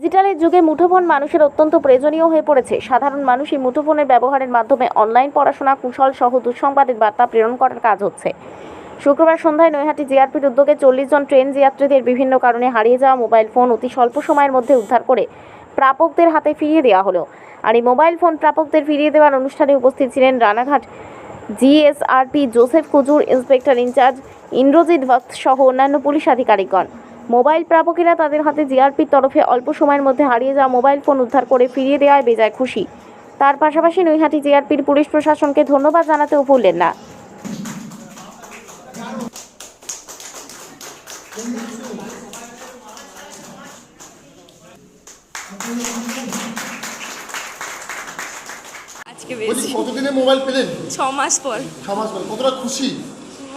ডিজিটালের যুগে মুঠোফোন মানুষের অত্যন্ত প্রয়োজনীয় হয়ে পড়েছে। সাধারণ মানুষ এই মুঠোফোনের ব্যবহারের মাধ্যমে অনলাইন পড়াশোনা, কুশল সহ দুঃসংবাদের বার্তা প্রেরণ করার কাজ হচ্ছে। শুক্রবার সন্ধ্যায় নৈহাটি জিআরপির উদ্যোগে চল্লিশ জন ট্রেন যাত্রীদের বিভিন্ন কারণে হারিয়ে যাওয়া মোবাইল ফোন অতি স্বল্প সময়ের মধ্যে উদ্ধার করে প্রাপকদের হাতে ফিরিয়ে দেওয়া হলো। আর এই মোবাইল ফোন প্রাপকদের ফিরিয়ে দেওয়ার অনুষ্ঠানে উপস্থিত ছিলেন Ranaghat GSRP Joseph Kujur inspector in charge Indrajit Bhakta সহ অন্যান্য পুলিশ আধিকারিকগণ। মোবাইল প্রাপকেরা তাদের হাতে জিআরপির তরফে অল্প সময়ের মধ্যে হারিয়ে যাওয়া মোবাইল ফোন উদ্ধার করে ফিরিয়ে দেওয়ায় বেজায় খুশি। তার পাশাপাশি নৈহাটি জিআরপির পুলিশ প্রশাসনকে ধন্যবাদ জানাতেও ভুললেন না। আজকে বেশি। কতদিনে মোবাইল পেলেন? ছ মাস পর। ছ মাস পরে। কতটা খুশি?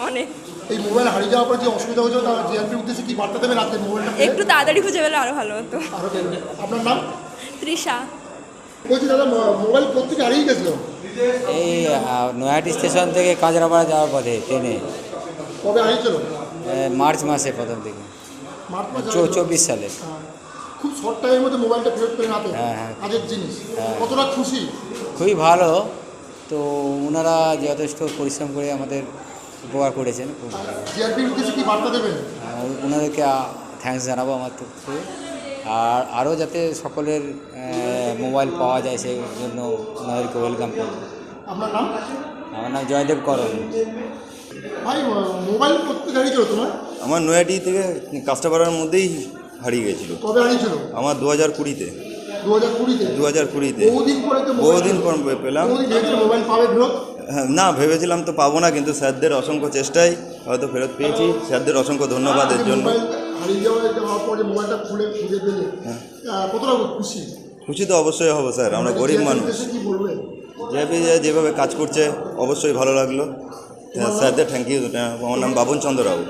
অনেক। এই মোবাইল হারিয়ে যাওয়ার পর যে অসুবিধা হয়েছিল তার জিআরপির উদ্দেশ্যে কি বার্তা দেবেন আজকে মোবাইলটা? একটু তাড়াতাড়ি খুঁজে পেলে আরও ভালো হতো। আরও আপনার নাম? তৃষা। বলছি দাদা মোবাইল কোথেকে হারিয়ে গেছিল? এই নয়াটি স্টেশন থেকে কাঁচরাপাড়া যাওয়ার পথে ট্রেনে। কবে হারিয়েছিল? মার্চ মাসে প্রথম থেকে। চব্বিশ সালে। হ্যাঁ। খুব শর্ট টাইমের মধ্যে মোবাইলটা ফেরত পেলেন হাতে। হ্যাঁ, হ্যাঁ। কাজের জিনিস। হ্যাঁ। কতটা খুশি? খুবই ভালো। তো ওনারা যথেষ্ট পরিশ্রম করে আমাদের উপকার করেছেন খুব ভালো। ওনাদেরকে থ্যাঙ্কস জানাব আমার তরফ থেকে। আর আরও যাতে সকলের মোবাইল পাওয়া যায় সেই জন্য ওনাদেরকে ওয়েলকাম করব। আপনার নাম? আমার নাম জয়দেব করণ ভাই মোবাইল কোথেকে হারিয়েছিল তোমার? আমার নয়াটি থেকে কাস্টাপাড়ার মধ্যেই হারিয়ে গেছিল। কবে হারিয়েছিল? আমার দু হাজার কুড়িতে। দু হাজার কুড়িতে? দু হাজার কুড়িতে। বহুদিন পরে বহুদিন পর পেলাম। মোবাইল পাবে ফেরত হ্যাঁ, না ভেবেছিলাম তো পাবো না কিন্তু স্যারদের অসংখ্য চেষ্টায় হয়তো ফেরত পেয়েছি। স্যারদের অসংখ্য ধন্যবাদের জন্য। খুশি তো অবশ্যই হব স্যার আমরা গরিব মানুষ। বলবেন যেভাবে কাজ করছে অবশ্যই ভালো লাগল। স্যারদের থ্যাংক ইউ আমার নাম বাবন চন্দ্র রাউত।